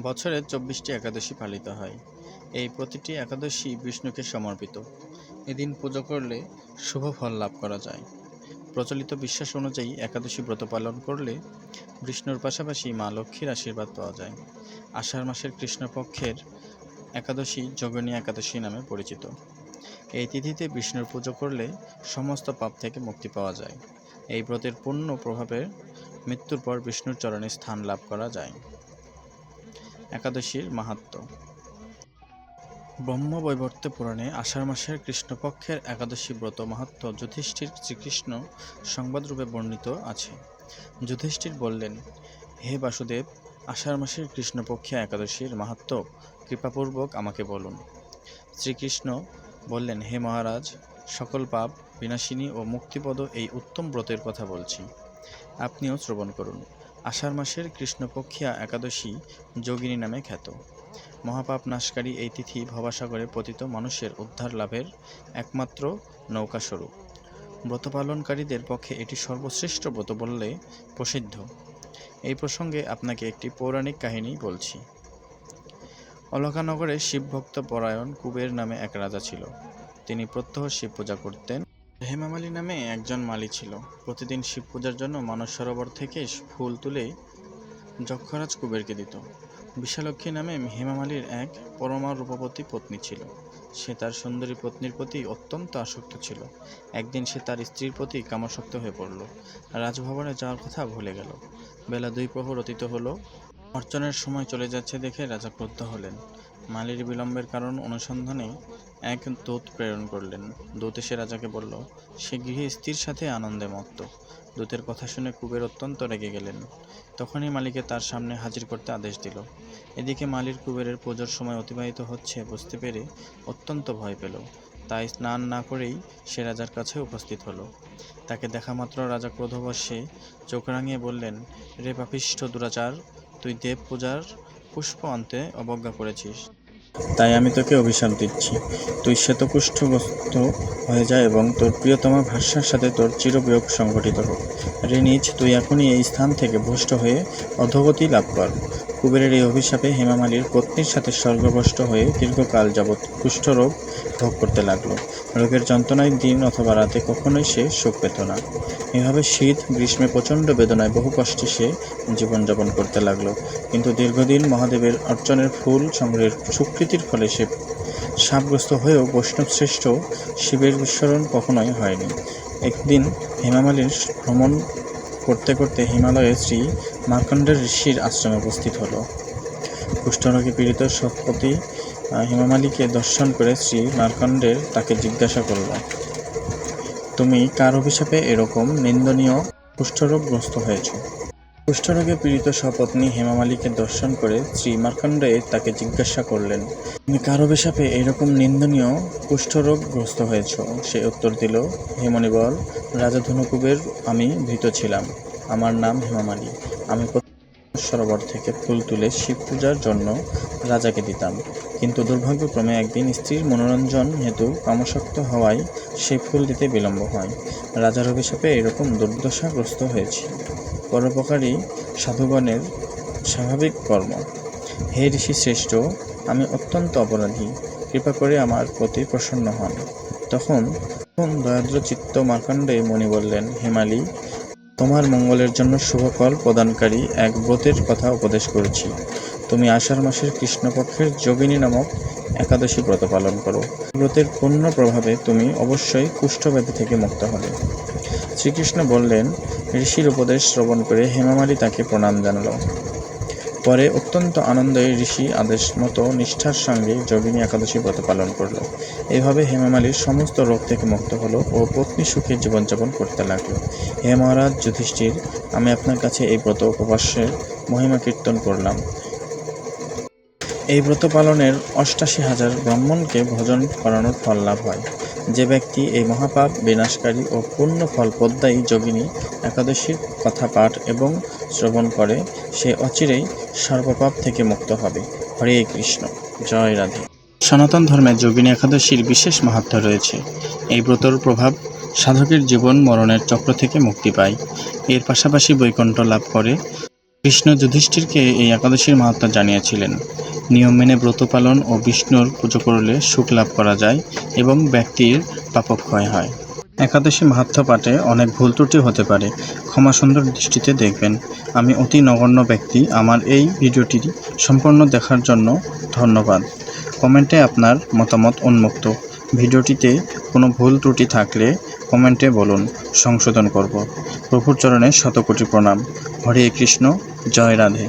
বছরে চব্বিশটি একাদশী পালিত হয়। এই প্রতিটি একাদশী বিষ্ণুকে সমর্পিত। এদিন পুজো করলে শুভ ফল লাভ করা যায়। প্রচলিত বিশ্বাস অনুযায়ী একাদশী ব্রত পালন করলে বিষ্ণুর পাশাপাশি মা লক্ষ্মীর আশীর্বাদ পাওয়া যায়। আষাঢ় মাসের কৃষ্ণপক্ষের একাদশী যোগনী একাদশী নামে পরিচিত। এই তিথিতে বিষ্ণুর পুজো করলে সমস্ত পাপ থেকে মুক্তি পাওয়া যায়। এই ব্রতের পূর্ণ প্রভাবে মৃত্যুর পর বিষ্ণুর চরণে স্থান লাভ করা যায়। একাদশীর মাহাত্ম্য ব্রহ্মবৈবর্ত পুরাণে আষাঢ় মাসের কৃষ্ণপক্ষের একাদশী ব্রত মাহাত্ম্য যুধিষ্ঠির শ্রীকৃষ্ণ সংবাদরূপে বর্ণিত আছে। যুধিষ্ঠির বললেন, হে বাসুদেব, আষাঢ় মাসের কৃষ্ণপক্ষে একাদশীর মাহাত্ম্য কৃপাপূর্বক আমাকে বলুন। শ্রীকৃষ্ণ বললেন, হে মহারাজ, সকল পাপ, বিনাশিনী ও মুক্তিপদ এই উত্তম ব্রতের কথা বলছি। আপনিও শ্রবণ করুন। আষাঢ় মাসের কৃষ্ণপক্ষিয়া একাদশী যোগিনী নামে খ্যাত। মহাপাপ নাশকারী এই তিথি ভবাসাগরে পতিত মানুষের উদ্ধার লাভের একমাত্র নৌকাস্বরূপ। ব্রত পালনকারীদের পক্ষে এটি সর্বশ্রেষ্ঠ ব্রত বললে প্রসিদ্ধ। এই প্রসঙ্গে আপনাকে একটি পৌরাণিক কাহিনী বলছি। অলকানগরে শিবভক্ত পরায়ণ কুবের নামে এক রাজা ছিল। তিনি প্রত্যহ শিব পূজা করতেন। হেমামালি নামে একজন মালি ছিল। প্রতিদিন শিব পূজার জন্য মানস সরোবর থেকে ফুল তুলে যক্ষরাজ কুবেরকে দিত। বিশালক্ষী নামে হেমামালির এক পরমা রূপবতী পত্নী ছিল। সে তার সুন্দরী পত্নীর প্রতি অত্যন্ত আসক্ত ছিল। একদিন সে তার স্ত্রীর প্রতি কামাসক্ত হয়ে পড়ল। রাজভবনে যাওয়ার কথা ভুলে গেল। বেলা দুই প্রহর অতীত হলো। অর্চনের সময় চলে যাচ্ছে দেখে রাজা ক্রুদ্ধ হলেন। মালির বিলম্বের কারণ অনুসন্ধানে এক দূত প্রেরণ করলেন। দূত এসে রাজাকে বলল সে গৃহে স্ত্রীর সাথে আনন্দে মত্ত দূতের কথা শুনে কুবের অত্যন্ত রেগে গেলেন। তখনই মালিকে তার সামনে হাজির করতে আদেশ দিল। এদিকে মালির কুবেরের পুজোর সময় অতিবাহিত হচ্ছে বুঝতে পেরে অত্যন্ত ভয় পেল। তাই স্নান না করেই সে রাজার কাছে উপস্থিত হলো। তাকে দেখা মাত্র রাজা ক্রোধবশে চোখ রাঙিয়ে বললেন, রে পাপিষ্ঠ দুরাচার, তুই দেব পূজার পুষ্প আনতে অবজ্ঞা করেছিস। তাই আমি তোকে অভিশাপ দিচ্ছি। তুই শ্বেতকুষ্ঠগ্রস্ত হয়ে যা এবং তোর প্রিয়তমা ভাষার সাথে তোর চিরবিয়োগ সংঘটিত হোক। রে নিজ তুই এখনই এই স্থান থেকে ভুষ্ট হয়ে অধোগতি লাভ কর। কুবেরের এই অভিশাপে হেমামালির পত্নীর সাথে স্বর্গভ্রষ্ট হয়ে দীর্ঘকাল যাবৎ কুষ্ঠরোগ ভোগ করতে লাগল। রোগের যন্ত্রণায় দিন অথবা রাতে কখনোই সে সুখ পেত না। এভাবে শীত, গ্রীষ্মে প্রচণ্ড বেদনায় বহু কষ্টে সে জীবনযাপন করতে লাগল। কিন্তু দীর্ঘদিন মহাদেবের অর্চনের ফুল সংগ্রহের সুকৃতির ফলে সে সাপগ্রস্ত হয়েও বৈষ্ণব শ্রেষ্ঠ শিবের বিস্মরণ কখনোই হয়নি। একদিন হেমামালির ভ্রমণ করতে করতে হিমালয়ে শ্রী মার্কণ্ডের ঋষির আশ্রমে উপস্থিত হলো। কুষ্ঠরোগে পীড়িত সৎপতি হিমামালিকে দর্শন করে শ্রী মার্কণ্ডের তাকে জিজ্ঞাসা করল, তুমি কার অভিশাপে এরকম নিন্দনীয় কুষ্ঠরোগগ্রস্ত হয়েছ? কুষ্ঠরোগে পীড়িত সপত্নী হেমামালিকে দর্শন করে শ্রী মার্কণ্ডে তাকে জিজ্ঞাসা করলেন, তুমি কার অভিশাপে এরকম নিন্দনীয় কুষ্ঠরোগগ্রস্ত হয়েছ? সে উত্তর দিল হে মণিবর রাজা ধনুকুবের আমি ভীত ছিলাম। আমার নাম হেমামালি আমি সরোবর থেকে ফুল তুলে শিব পূজার জন্য রাজাকে দিতাম। কিন্তু দুর্ভাগ্যক্রমে একদিন স্ত্রীর মনোরঞ্জন হেতু কামসক্ত হওয়ায় সেই ফুল দিতে বিলম্ব হয়। রাজার অভিশাপে এরকম দুর্দশাগ্রস্ত হয়েছি। পরোপকারী সাধুগণের স্বাভাবিক কর্ম। হে ঋষি শ্রেষ্ঠ, আমি অত্যন্ত অপরাধী। কৃপা করে আমার প্রতি প্রসন্ন হন। তখন দয়াদ্র চিত্ত মার্কণ্ডে মণি বললেন, হেমালি, তোমার মঙ্গলের জন্য শুভফল প্রদানকারী এক ব্রতের কথা উপদেশ করেছি। তুমি আষাঢ় মাসের কৃষ্ণপক্ষের যোগিনী নামক একাদশী ব্রত পালন করো। ব্রতের পূর্ণ প্রভাবে তুমি অবশ্যই কুষ্ঠব্যাধি থেকে মুক্ত হবে। শ্রীকৃষ্ণ বললেন, ঋষির উপদেশ শ্রবণ করে হেমামালি তাকে প্রণাম জানালো। পরে অত্যন্ত আনন্দে ঋষি আদেশ মতো নিষ্ঠার সঙ্গে যোগিনী একাদশী ব্রত পালন করল। এভাবে হেমামালির সমস্ত রোগ থেকে মুক্ত হলো ও পত্নী সুখে জীবনযাপন করতে লাগল। হে মহারাজ যুধিষ্ঠির, আমি আপনার কাছে এই ব্রত উপবাসের মহিমা কীর্তন করলাম। এই ব্রত পালনের অষ্টাশি হাজার ব্রাহ্মণকে ভোজন করানোর ফল লাভ হয়। যে ব্যক্তি এই মহাপাপ, বিনাশকারী ও পূর্ণ ফল পদ্মায়ী যোগিনী, একাদশীর কথা পাঠ এবং শ্রবণ করে, সে অচিরেই সর্বপাপ থেকে মুক্ত হবে। হরে কৃষ্ণ। জয় রাধে। সনাতন ধর্মে যোগিনী একাদশীর বিশেষ মাহাত্ম্য রয়েছে। এই ব্রতর প্রভাব সাধকের জীবন মরণের চক্র থেকে মুক্তি পায়। এর পাশাপাশি বৈকুণ্ঠ লাভ করে। কৃষ্ণ যুধিষ্ঠিরকে এই একাদশীর মাহাত্ম্য জানিয়েছিলেন। নিয়ম মেনে ব্রত পালন ও বিষ্ণুর পুজো করলে সুখ লাভ করা যায় এবং ব্যক্তির পাপক্ষয় হয়। একাদশী মাহাত্ম্য পাঠে অনেক ভুল ত্রুটি হতে পারে। ক্ষমা সুন্দর দৃষ্টিতে দেখবেন। আমি অতি নগণ্য ব্যক্তি। আমার এই ভিডিওটি সম্পূর্ণ দেখার জন্য ধন্যবাদ। কমেন্টে আপনার মতামত উন্মুক্ত। ভিডিওটিতে কোনো ভুল ত্রুটি থাকলে কমেন্টে বলুন। সংশোধন করব। প্রভুর চরণে শতকোটি প্রণাম। হরে কৃষ্ণ। জয় রাধে।